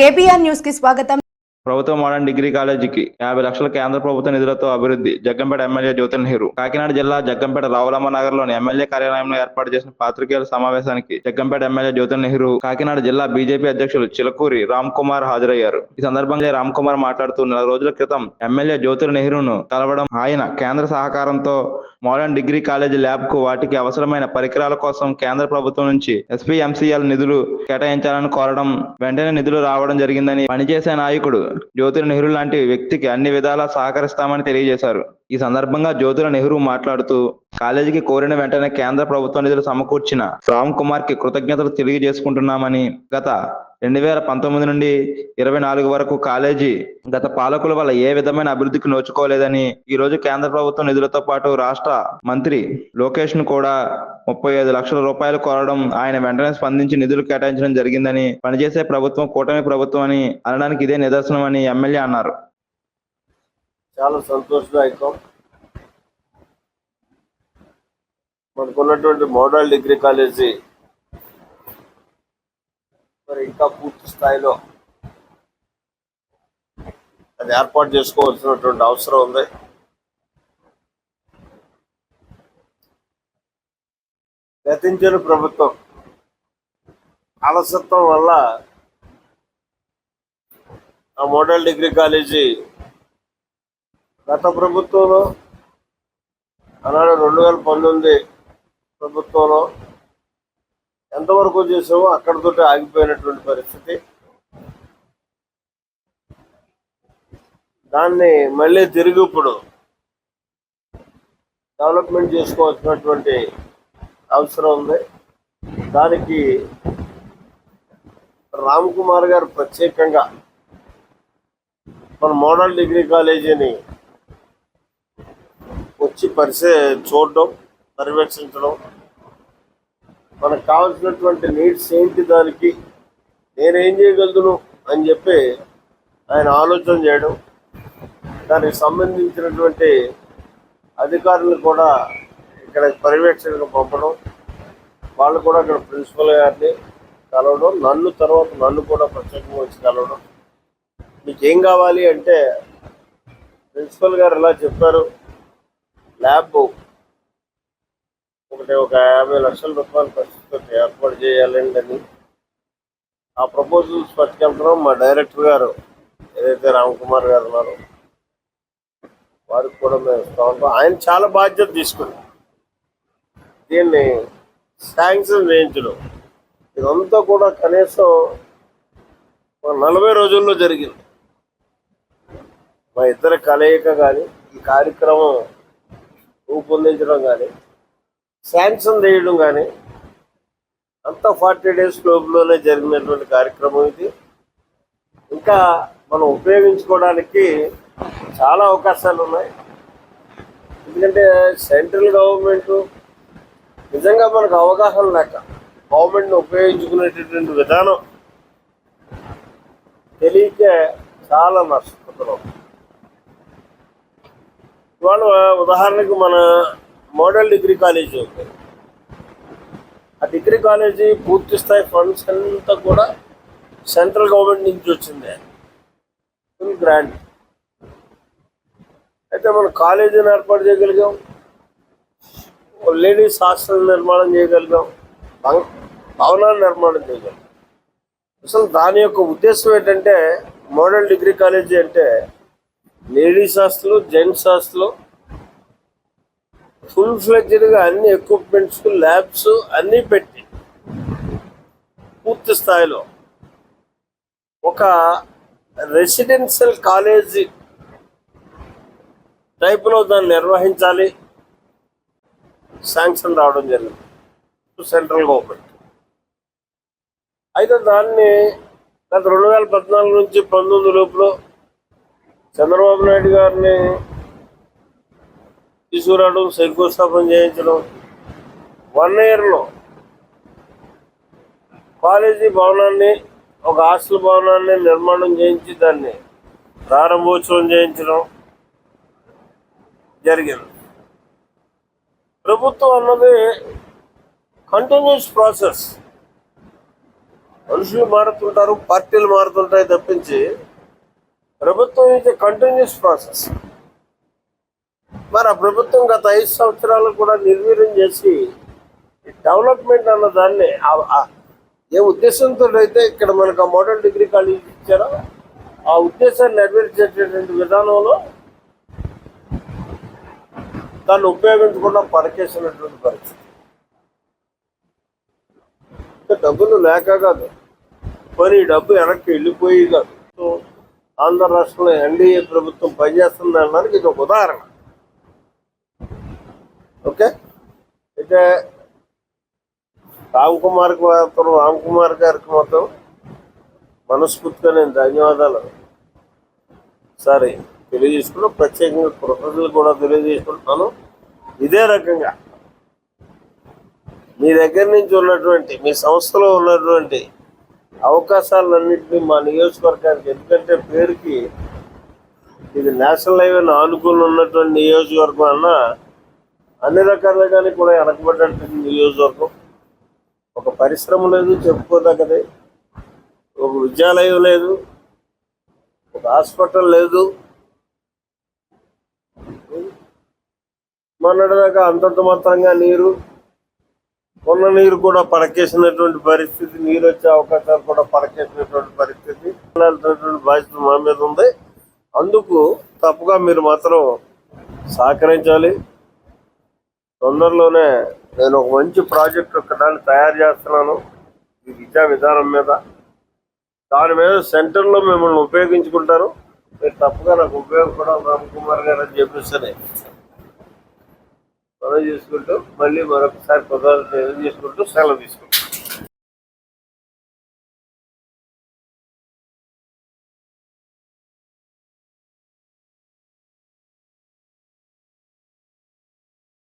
KBR news కి స్వాగతం ప్రభుత్వ మోడర్న్ డిగ్రీ కాలేజీకి యాభై లక్షల కేంద్ర ప్రభుత్వ నిధులతో అభివృద్ధి జగ్గంపేట ఎమ్మెల్యే జ్యోతి నెహ్రూ. కాకినాడ జిల్లా జగ్గంపేట రావులమ్మ నగర్లోని ఎమ్మెల్యే కార్యాలయంలో ఏర్పాటు చేసిన పాత్రికేయుల సమావేశానికి జగ్గంపేట ఎమ్మెల్యే జ్యోతి నెహ్రూ కాకినాడ జిల్లా బీజేపీ అధ్యక్షులు చిలకూరి రామ్ కుమార్ హాజరయ్యారు. ఈ సందర్భంగా రామ్ కుమార్ మాట్లాడుతూ నెల రోజుల క్రితం ఎమ్మెల్యే జ్యోతి నెహ్రూను కలవడం ఆయన కేంద్ర సహకారంతో మోడర్న్ డిగ్రీ కాలేజీ ల్యాబ్కు వాటికి అవసరమైన పరికరాల కోసం కేంద్ర ప్రభుత్వం నుంచి ఎస్పీఎంసీఎల్ నిధులు కేటాయించాలని కోరడం వెంటనే నిధులు రావడం జరిగిందని పనిచేసే నాయకుడు జ్యోతి నెహ్రూ లాంటి వ్యక్తికి అన్ని విధాలా సహకరిస్తామని తెలియజేశారు. ఈ సందర్భంగా జ్యోతుల నెహ్రూ మాట్లాడుతూ కాలేజీకి కోరిన వెంటనే కేంద్ర ప్రభుత్వ నిధులు సమకూర్చిన రామ్ కుమార్కి కృతజ్ఞతలు తెలియజేసుకుంటున్నామని గత రెండు వేల పంతొమ్మిది నుండి ఇరవై నాలుగు వరకు కాలేజీ గత పాలకుల వల్ల ఏ విధమైన అభివృద్ధికి నోచుకోలేదని ఈ రోజు కేంద్ర ప్రభుత్వం నిధులతో పాటు రాష్ట్ర మంత్రి లోకేష్ను కూడా ముప్పై ఐదు లక్షల రూపాయలు కోరడం ఆయన వెంటనే స్పందించి నిధులు కేటాయించడం జరిగిందని పనిచేసే ప్రభుత్వం కూటమి ప్రభుత్వం అని అనడానికి ఇదే నిదర్శనం అని ఎమ్మెల్యే అన్నారు. చాలా సంతోషదాయకం. మనకున్నటువంటి మోడల్ డిగ్రీ కాలేజీ మరి ఇంకా పూర్తి స్థాయిలో అది ఏర్పాటు చేసుకోవాల్సినటువంటి అవసరం ఉంది. గతించిన ప్రభుత్వం అలసత్వం వల్ల ఆ మోడల్ డిగ్రీ కాలేజీ గత ప్రభుత్వంలో అలాగే రెండు వేల పంతొమ్మిది ప్రభుత్వంలో ఎంతవరకు చేసామో అక్కడితోటి ఆగిపోయినటువంటి పరిస్థితి. దాన్ని మళ్ళీ తిరిగి ఇప్పుడు డెవలప్మెంట్ చేసుకోవాల్సినటువంటి అవసరం ఉంది. దానికి రామ్ కుమార్ గారు ప్రత్యేకంగా మన మోడల్ డిగ్రీ కాలేజీని వచ్చి పరిశీ చూడడం పర్యవేక్షించడం. మనకు కావాల్సినటువంటి నీడ్స్ ఏంటి దానికి నేనేం చేయగలను అని చెప్పి ఆయన ఆలోచన చేయడం దానికి సంబంధించినటువంటి అధికారులు కూడా ఇక్కడ పర్యవేక్షణకు పంపడం వాళ్ళు కూడా ఇక్కడ ప్రిన్సిపల్ గారిని కలవడం నన్ను తర్వాత నన్ను కూడా ప్రత్యేకంగా వచ్చి కలవడం. మీకు ఏం కావాలి అంటే ప్రిన్సిపల్ గారు ఇలా చెప్పారు ల్యాబ్ ఒకటి ఒక యాభై లక్షల రూపాయల ఖర్చుతో ఏర్పాటు చేయాలండి ఆ ప్రపోజల్స్ పట్టుకెళ్ళడం మా డైరెక్టర్ గారు ఏదైతే రామకుమార్ గారు ఉన్నారో వారికి కూడా మేము ఇస్తా ఉంటాం. ఆయన చాలా బాధ్యత తీసుకుని దీన్ని శాంక్షన్ చేయించడం ఇదంతా కూడా కనీసం నలభై రోజుల్లో జరిగింది. మా ఇద్దరి కలయిక కానీ ఈ కార్యక్రమం రూపొందించడం కానీ శాంక్షన్ చేయడం కానీ అంతా ఫార్టీ డేస్ లోపులోనే జరిగినటువంటి కార్యక్రమం ఇది. ఇంకా మనం ఉపయోగించుకోవడానికి చాలా అవకాశాలు ఉన్నాయి. ఎందుకంటే సెంట్రల్ గవర్నమెంట్ నిజంగా మనకు అవగాహన లేక గవర్నమెంట్ని ఉపయోగించుకునేటటువంటి విధానం తెలియక చాలా నష్టపోతున్నాం. ఇవాళ ఉదాహరణకు మన మోడల్ డిగ్రీ కాలేజీ ఉంది. ఆ డిగ్రీ కాలేజీ పూర్తి స్థాయి ఫండ్స్ అంతా కూడా సెంట్రల్ గవర్నమెంట్ నుంచి వచ్చింది. ఫుల్ గ్రాంట్ అయితే మనం కాలేజీని ఏర్పాటు చేయగలిగాం. లేడీస్ హాస్టల్ నిర్మాణం చేయగలిగాం. భవ- భవనాన్ని నిర్మాణం చేయగలిగాం. అసలు దాని యొక్క ఉద్దేశం ఏంటంటే మోడల్ డిగ్రీ కాలేజీ అంటే ladies hostel gents hostel full ఫ్లెడ్జ్డ్గా అన్ని ఎక్విప్మెంట్స్ ల్యాబ్స్ అన్నీ పెట్టి పూర్తి స్థాయిలో ఒక రెసిడెన్షియల్ కాలేజీ టైప్లో దాన్ని నిర్వహించాలి. శాంక్షన్ రావడం జరిగింది. సెంట్రల్ గవర్నమెంట్ అయితే దాన్ని గత రెండు వేల పద్నాలుగు నుంచి పంతొమ్మిది లోపల చంద్రబాబు నాయుడు గారిని తీసుకురావడం శంకుస్థాపన చేయించడం. వన్ ఇయర్లో కాలేజీ భవనాన్ని ఒక హాస్టల్ భవనాన్ని నిర్మాణం చేయించి దాన్ని ప్రారంభోత్సవం చేయించడం జరిగింది. ప్రభుత్వం అన్నది కంటిన్యూస్ ప్రాసెస్ మనుషులు మారుతుంటారు పార్టీలు మారుతుంటాయి తప్పించి ప్రభుత్వం ఇది కంటిన్యూస్ ప్రాసెస్ మరి ఆ ప్రభుత్వం గత ఐదు సంవత్సరాలు కూడా నిర్వీర్యం చేసి ఈ డెవలప్మెంట్ అన్న దాన్ని ఏ ఉద్దేశంతో అయితే ఇక్కడ మనకు ఆ మోడల్ డిగ్రీ కాలేజ్ ఇచ్చారో ఆ ఉద్దేశాన్ని నెరవేర్చేటటువంటి విధానంలో దాన్ని ఉపయోగించకుండా పరకేసినటువంటి పరిస్థితి. ఇంకా డబ్బులు లేక కాదు. మరి డబ్బు వెనక్కి వెళ్ళిపోయి కాదు. సో ఆంధ్ర రాష్ట్రంలో ఎన్డీఏ ప్రభుత్వం పనిచేస్తుంది అనడానికి ఇది ఒక ఉదాహరణ. ఓకే? అయితే రామ్ కుమార్ మాత్రం రామ్ కుమార్ గారికి మాత్రం మనస్ఫూర్తిగా నేను ధన్యవాదాలు. సారీ తెలియజేసుకున్నా ప్రత్యేకంగా కృతజ్ఞతలు కూడా తెలియజేసుకుంటున్నాను. ఇదే రకంగా మీ దగ్గర నుంచి ఉన్నటువంటి మీ సంస్థలో ఉన్నటువంటి అవకాశాలన్నింటినీ మా నియోజకవర్గానికి ఎందుకంటే పేరుకి ఇది నేషనల్ హైవే ఆనుకుని ఉన్నటువంటి నియోజకవర్గం అన్నా అన్ని రకాలుగానే కూడా వెనకబడ్డట్టు నియోజకవర్గం. ఒక పరిశ్రమ లేదు చెప్పుకోదగ్గది. ఒక విద్యాలయం లేదు ఒక హాస్పిటల్ లేదు. మొన్నటిదాకా అంతంత మాత్రంగా నీరు ఉన్న నీరు కూడా పడకేసినటువంటి పరిస్థితి నీరు వచ్చే అవకాశాలు కూడా పడకేసినటువంటి పరిస్థితి వెళ్ళాల్సినటువంటి బాధ్యత మా మీద ఉంది. అందుకు తప్పుగా మీరు మాత్రం సహకరించాలి. తొందరలోనే నేను ఒక మంచి ప్రాజెక్ట్ ఒక దాన్ని తయారు చేస్తున్నాను. ఈ విద్యా విధానం మీద. దాని మీద సెంటర్లో మిమ్మల్ని ఉపయోగించుకుంటారు. మీరు తప్పగా నాకు ఉపయోగపడాలి రామ్ కుమార్ గారు అని చెప్పేసి మనం చేసుకుంటూ మళ్ళీ మరొకసారి పదాలు చేసుకుంటూ సెలవు తీసుకుంటాం.